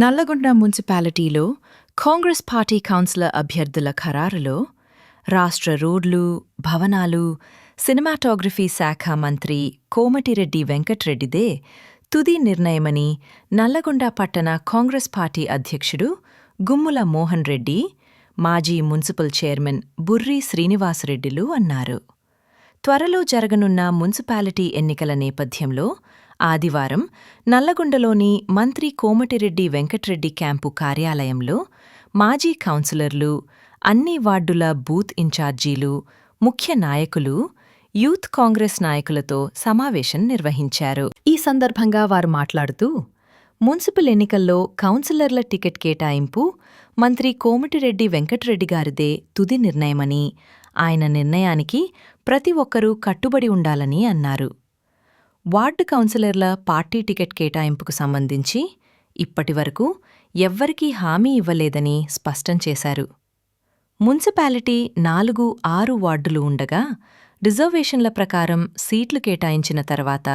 నల్లగొండ మున్సిపాలిటీలో Congress party councillor అభ్యర్థుల ఖరారులో రాష్ట్ర రోడ్లు భవనాలు సినిమాటోగ్రఫీ శాఖ మంత్రి కోమటిరెడ్డి వెంకట్రెడ్డిదే తుది నిర్ణయమని నల్లగొండ పట్టణ కాంగ్రెస్ పార్టీ అధ్యక్షుడు గుమ్ముల మోహన్ రెడ్డి మాజీ మున్సిపల్ చైర్మన్ బుర్రి శ్రీనివాసరెడ్డిలు అన్నారు. త్వరలో జరగనున్న మున్సిపాలిటీ ఎన్నికల నేపథ్యంలో ఆదివారం నల్లగొండలోని మంత్రి కోమటిరెడ్డి వెంకట్రెడ్డి క్యాంపు కార్యాలయంలో మాజీ కౌన్సిలర్లు అన్ని వార్డుల బూత్ ఇన్ఛార్జీలు ముఖ్య నాయకులు యూత్ కాంగ్రెస్ నాయకులతో సమావేశం నిర్వహించారు. ఈ సందర్భంగా వారు మాట్లాడుతూ మున్సిపల్ ఎన్నికల్లో కౌన్సిలర్ల టికెట్ కేటాయింపు మంత్రి కోమటిరెడ్డి వెంకటరెడ్డి గారిదే తుది నిర్ణయమని ఆయన నిర్ణయానికి ప్రతి ఒక్కరూ కట్టుబడి ఉండాలని అన్నారు. వార్డు కౌన్సిలర్ల పార్టీ టికెట్ కేటాయింపుకు సంబంధించి ఇప్పటివరకు ఎవ్వరికీ హామీ ఇవ్వలేదని స్పష్టం చేశారు. మున్సిపాలిటీ నాలుగు ఆరు వార్డులు ఉండగా రిజర్వేషన్ల ప్రకారం సీట్లు కేటాయించిన తర్వాత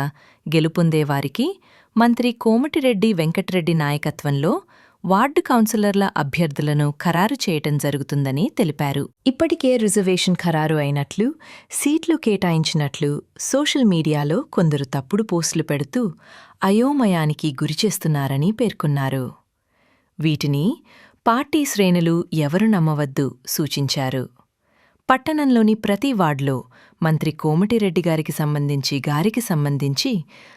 గెలుపొందేవారికి మంత్రి కోమటిరెడ్డి వెంకటరెడ్డి నాయకత్వంలో వార్డు కౌన్సిలర్ల అభ్యర్థులను ఖరారు చేయటం జరుగుతుందని తెలిపారు. ఇప్పటికే రిజర్వేషన్ ఖరారు అయినట్లు సీట్లు కేటాయించినట్లు సోషల్ మీడియాలో కొందరు తప్పుడు పోస్టులు పెడుతూ అయోమయానికి గురిచేస్తున్నారని పేర్కొన్నారు. వీటిని పార్టీ శ్రేణులు ఎవరు నమ్మవద్దు సూచించారు. పట్టణంలోని ప్రతి వార్డులో మంత్రి కోమటిరెడ్డి గారికి సంబంధించి గారికి సంబంధించి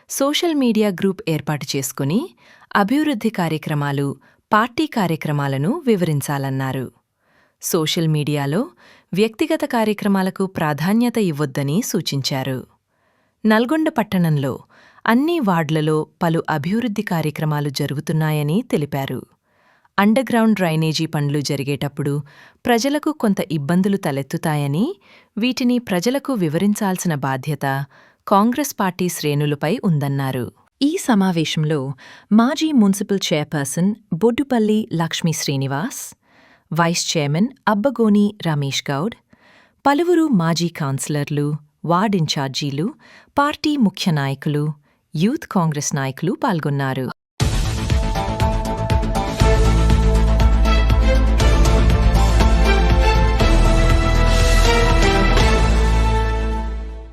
సోషల్ మీడియా గ్రూప్ ఏర్పాటు చేసుకుని అభివృద్ధి కార్యక్రమాలు పార్టీ కార్యక్రమాలను వివరించాలన్నారు. సోషల్ మీడియాలో వ్యక్తిగత కార్యక్రమాలకు ప్రాధాన్యత ఇవ్వొద్దని సూచించారు. నల్గొండ పట్టణంలో అన్ని వార్డులలో పలు అభివృద్ధి కార్యక్రమాలు జరుగుతున్నాయని తెలిపారు. అండర్గ్రౌండ్ డ్రైనేజీ పనులు జరిగేటప్పుడు ప్రజలకు కొంత ఇబ్బందులు తలెత్తుతాయని వీటిని ప్రజలకు వివరించాల్సిన బాధ్యత కాంగ్రెస్ పార్టీ శ్రేణులపై ఉందన్నారు. ఈ సమావేశంలో మాజీ municipal chairperson Boddupalli Lakshmi Srinivas vice chairman Abbagoni Ramesh Goud పలువురు మాజీ కౌన్సిలర్లు వార్డ్ ఇన్ఛార్జీలు పార్టీ ముఖ్య నాయకులు యూత్ కాంగ్రెస్ నాయకులు పాల్గొన్నారు.